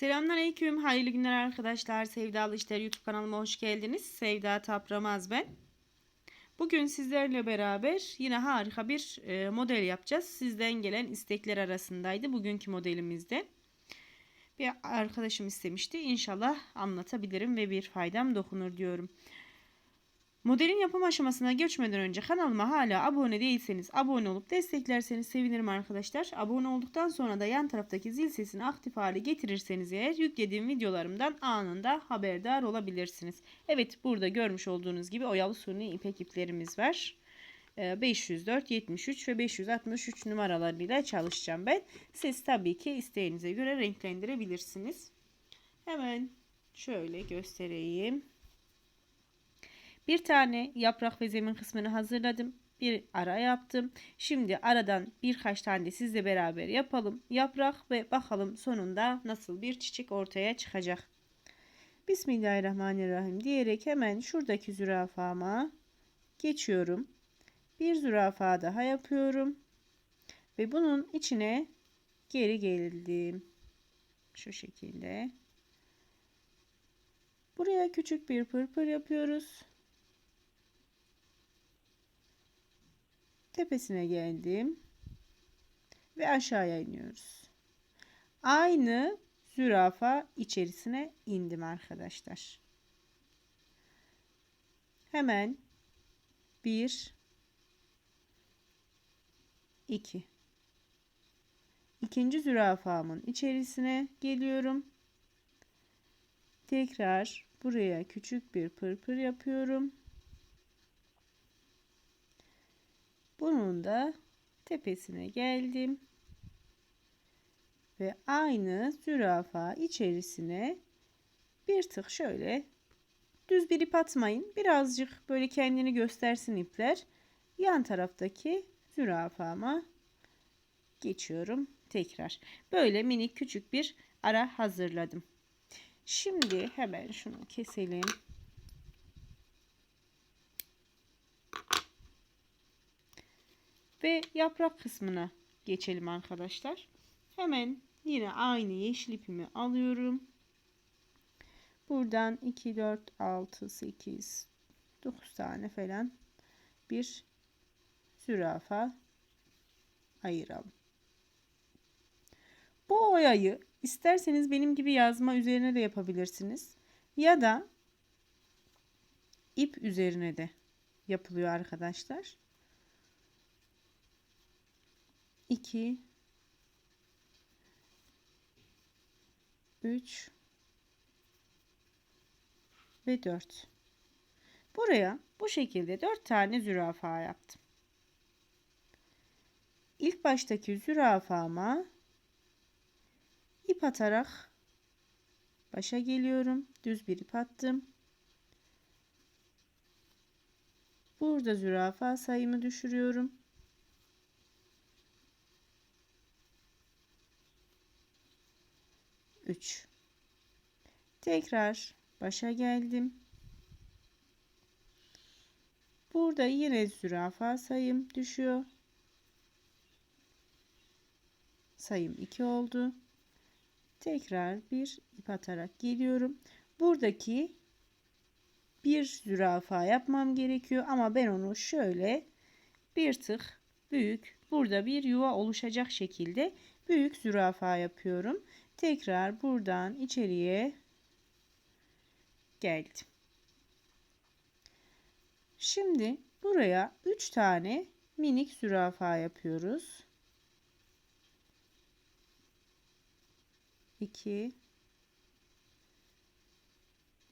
Selamünaleyküm. Hayırlı günler arkadaşlar. Sevdalı İşler YouTube kanalıma hoş geldiniz. Sevda Tapramaz ben. Bugün sizlerle beraber yine harika bir e, model yapacağız. Sizden gelen istekler arasındaydı bugünkü modelimizde. Bir arkadaşım istemişti. İnşallah anlatabilirim ve bir faydam dokunur diyorum. Modelin yapım aşamasına geçmeden önce kanalıma hala abone değilseniz abone olup desteklerseniz sevinirim arkadaşlar. Abone olduktan sonra da yan taraftaki zil sesini aktif hale getirirseniz eğer yüklediğim videolarımdan anında haberdar olabilirsiniz. Evet burada görmüş olduğunuz gibi oyalı suni ipek iplerimiz var. 504, 73 ve 563 numaralarıyla çalışacağım ben. Siz tabii ki isteğinize göre renklendirebilirsiniz. Hemen şöyle göstereyim. Bir tane yaprak ve zemin kısmını hazırladım. Bir ara yaptım. Şimdi aradan birkaç tane de sizle beraber yapalım. Yaprak ve bakalım sonunda nasıl bir çiçek ortaya çıkacak. Bismillahirrahmanirrahim diyerek hemen şuradaki zürafama geçiyorum. Bir zürafa daha yapıyorum. Ve bunun içine geri geldim. Şu şekilde. Buraya küçük bir pırpır yapıyoruz. Tepesine geldim ve aşağıya iniyoruz. Aynı zürafa içerisine indim arkadaşlar. Hemen 1 2 İkinci zürafamın içerisine geliyorum. Tekrar buraya küçük bir pırpır yapıyorum. Bunun da tepesine geldim. Ve aynı zürafa içerisine bir tık şöyle düz bir ip atmayın. Birazcık böyle kendini göstersin ipler. Yan taraftaki zürafama geçiyorum tekrar. Böyle minik küçük bir ara hazırladım. Şimdi hemen şunu keselim. Ve yaprak kısmına geçelim arkadaşlar. Hemen yine aynı yeşil ipimi alıyorum. Buradan 2, 4, 6, 8, 9 tane falan bir zürafa ayıralım. Bu oyayı isterseniz benim gibi yazma üzerine de yapabilirsiniz. Ya da ip üzerine de yapılıyor arkadaşlar. 2 3 ve 4. Buraya bu şekilde 4 tane zürafa yaptım. İlk baştaki zürafama ip atarak başa geliyorum. Düz bir ip attım. Burada zürafa sayımı düşürüyorum. 3 tekrar başa geldim. Burada yine zürafa sayım düşüyor. Sayım 2 oldu. Tekrar bir ip atarak geliyorum. Buradaki bir zürafa yapmam gerekiyor ama ben onu şöyle bir tık büyük burada bir yuva oluşacak şekilde büyük zürafa yapıyorum tekrar buradan içeriye geldim. Şimdi buraya 3 tane minik zürafa yapıyoruz. 2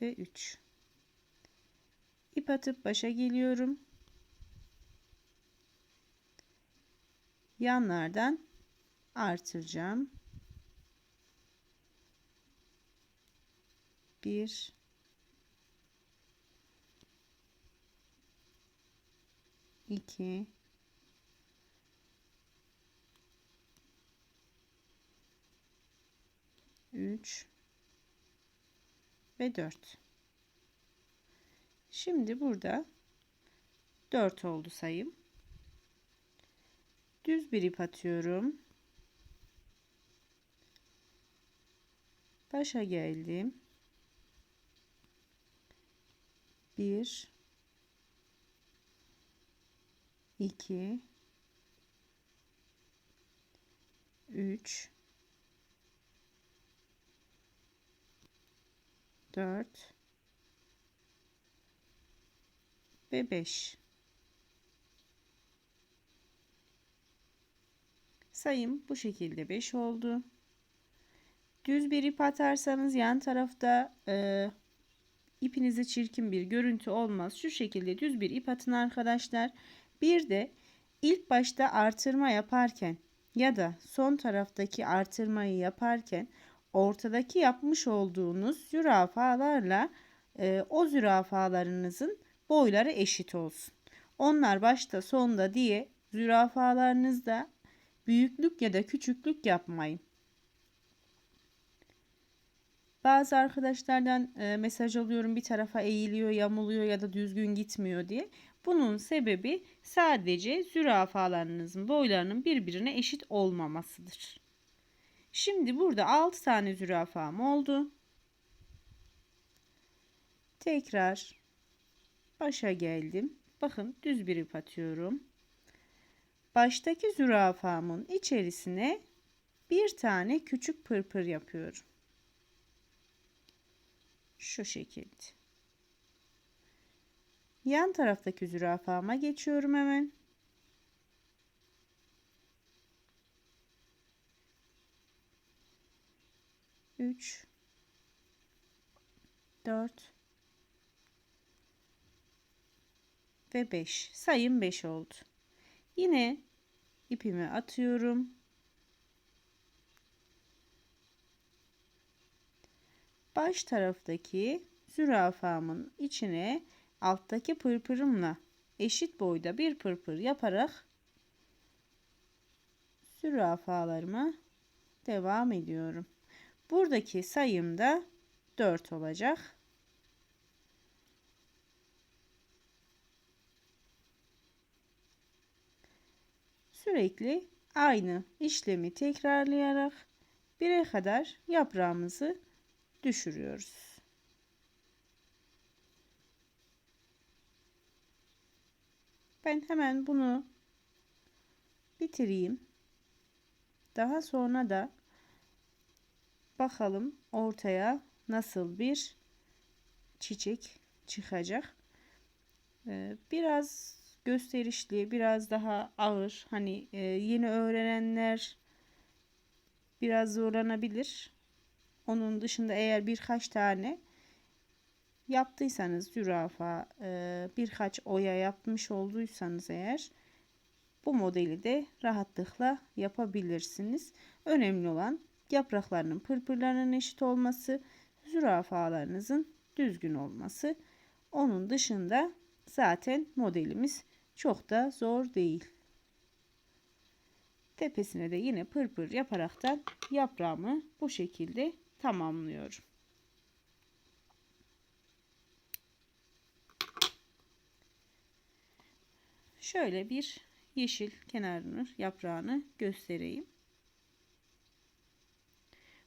ve 3 ip atıp başa geliyorum. Yanlardan artıracağım. 1 2 3 ve 4 şimdi burada 4 oldu sayım. Düz bir ip atıyorum. Başa geldim. 1 2 3 4 ve 5 sayım bu şekilde 5 oldu. Düz bir ip atarsanız yan tarafta e, ipinize çirkin bir görüntü olmaz şu şekilde düz bir ip atın arkadaşlar bir de ilk başta artırma yaparken ya da son taraftaki artırmayı yaparken ortadaki yapmış olduğunuz zürafalarla e, o zürafalarınızın boyları eşit olsun. Onlar başta sonda diye zürafalarınızda büyüklük ya da küçüklük yapmayın. Bazı arkadaşlardan e, mesaj alıyorum bir tarafa eğiliyor, yamuluyor ya da düzgün gitmiyor diye. Bunun sebebi sadece zürafalarınızın boylarının birbirine eşit olmamasıdır. Şimdi burada 6 tane zürafam oldu. Tekrar başa geldim. Bakın düz bir ip atıyorum. Baştaki zürafamın içerisine bir tane küçük pırpır yapıyorum. Şu şekilde. Yan taraftaki zürafama geçiyorum hemen. Üç, dört ve beş. Sayım beş oldu. Yine ipimi atıyorum. Baş taraftaki zürafamın içine alttaki pırpırımla eşit boyda bir pırpır yaparak zürafalarıma devam ediyorum. Buradaki sayım da 4 olacak. Sürekli aynı işlemi tekrarlayarak 1'e kadar yaprağımızı düşürüyoruz. Ben hemen bunu bitireyim. Daha sonra da bakalım ortaya nasıl bir çiçek çıkacak. Ee, biraz gösterişli, biraz daha ağır. Hani e, yeni öğrenenler biraz zorlanabilir. Onun dışında eğer birkaç tane yaptıysanız zürafa e, birkaç oya yapmış olduysanız eğer bu modeli de rahatlıkla yapabilirsiniz. Önemli olan yapraklarının pırpırlarının eşit olması, zürafalarınızın düzgün olması. Onun dışında zaten modelimiz çok da zor değil. Tepesine de yine pırpır yaparaktan yaprağımı bu şekilde tamamlıyorum. Şöyle bir yeşil kenarını, yaprağını göstereyim.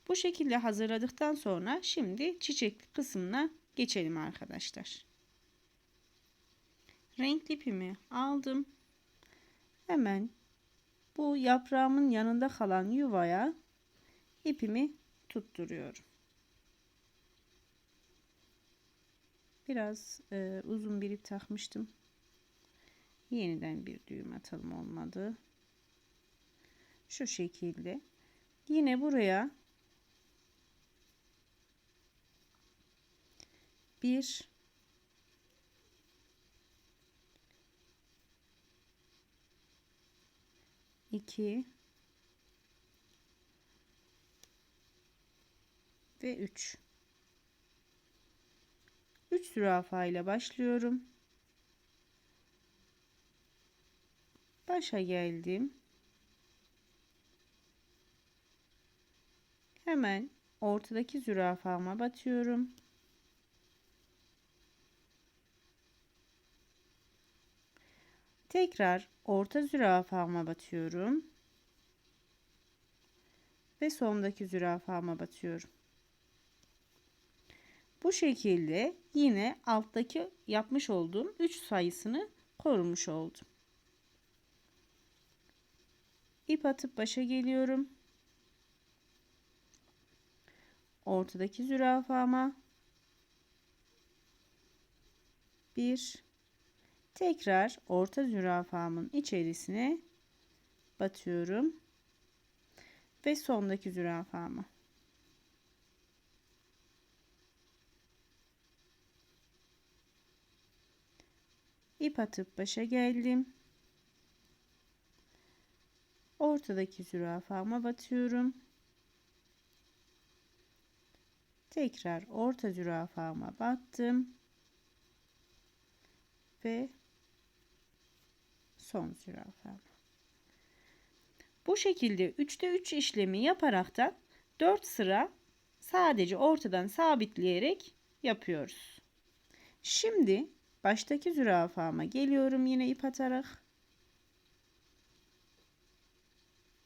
Bu şekilde hazırladıktan sonra şimdi çiçek kısmına geçelim arkadaşlar. Renkli ipimi aldım. Hemen bu yaprağımın yanında kalan yuvaya ipimi tutturuyorum. Biraz e, uzun bir ip takmıştım. Yeniden bir düğüm atalım olmadı. Şu şekilde. Yine buraya bir iki ve üç. Üç zürafa ile başlıyorum. başa geldim. Hemen ortadaki zürafama batıyorum. Tekrar orta zürafama batıyorum. Ve sondaki zürafama batıyorum. Bu şekilde yine alttaki yapmış olduğum 3 sayısını korumuş oldum. İp atıp başa geliyorum. Ortadaki zürafama bir tekrar orta zürafamın içerisine batıyorum ve sondaki zürafama ip atıp başa geldim. Ortadaki zürafama batıyorum. Tekrar orta zürafama battım. Ve son zürafama. Bu şekilde 3'te 3 işlemi yaparak da 4 sıra sadece ortadan sabitleyerek yapıyoruz. Şimdi baştaki zürafama geliyorum yine ip atarak.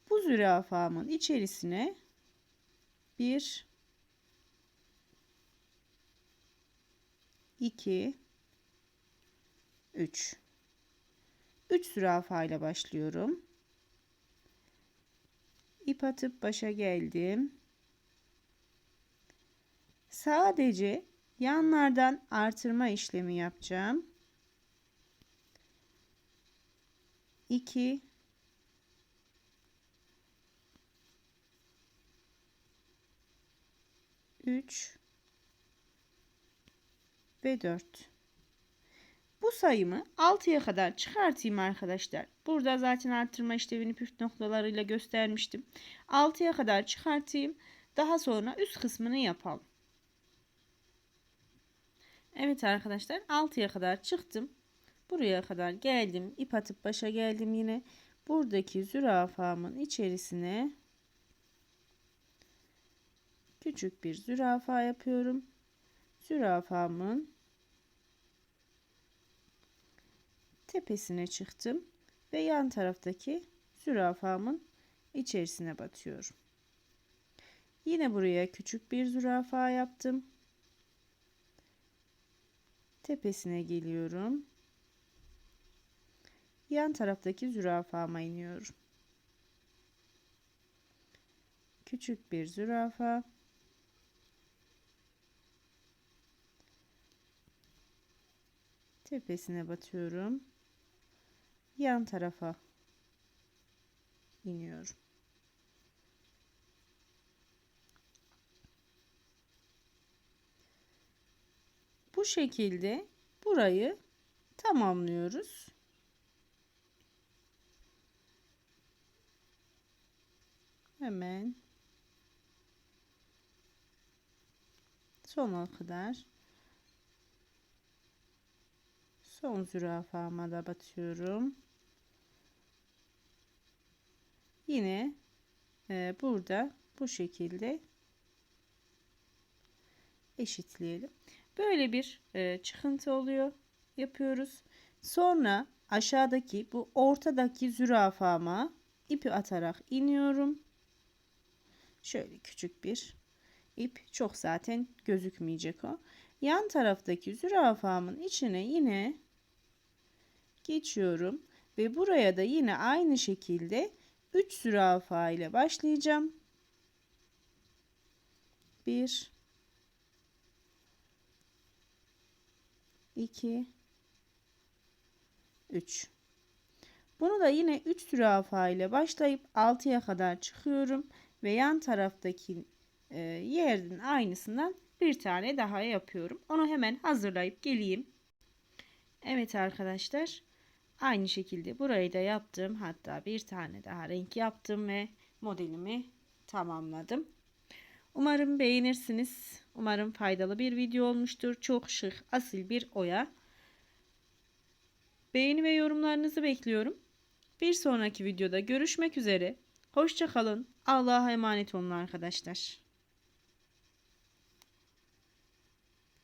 Bu zürafamın içerisine bir 2 3 3 zürafa ile başlıyorum. İp atıp başa geldim. Sadece yanlardan artırma işlemi yapacağım. 2 3 ve 4 bu sayımı 6'ya kadar çıkartayım arkadaşlar. Burada zaten arttırma işlevini püf noktalarıyla göstermiştim. 6'ya kadar çıkartayım. Daha sonra üst kısmını yapalım. Evet arkadaşlar 6'ya kadar çıktım. Buraya kadar geldim. İp atıp başa geldim yine. Buradaki zürafamın içerisine küçük bir zürafa yapıyorum. Zürafamın tepesine çıktım ve yan taraftaki zürafamın içerisine batıyorum. Yine buraya küçük bir zürafa yaptım. Tepesine geliyorum. Yan taraftaki zürafama iniyorum. Küçük bir zürafa. Tepesine batıyorum yan tarafa iniyorum. Bu şekilde burayı tamamlıyoruz. Hemen sona kadar son zürafama da batıyorum. Yine e, burada bu şekilde eşitleyelim. Böyle bir e, çıkıntı oluyor. Yapıyoruz. Sonra aşağıdaki bu ortadaki zürafama ipi atarak iniyorum. Şöyle küçük bir ip. Çok zaten gözükmeyecek o. Yan taraftaki zürafamın içine yine geçiyorum. Ve buraya da yine aynı şekilde 3 zürafa ile başlayacağım. 1 2 3 Bunu da yine 3 zürafa ile başlayıp 6'ya kadar çıkıyorum ve yan taraftaki e, yerin aynısından bir tane daha yapıyorum. Onu hemen hazırlayıp geleyim. Evet arkadaşlar. Aynı şekilde burayı da yaptım. Hatta bir tane daha renk yaptım ve modelimi tamamladım. Umarım beğenirsiniz. Umarım faydalı bir video olmuştur. Çok şık, asil bir oya. Beğeni ve yorumlarınızı bekliyorum. Bir sonraki videoda görüşmek üzere. Hoşçakalın. Allah'a emanet olun arkadaşlar.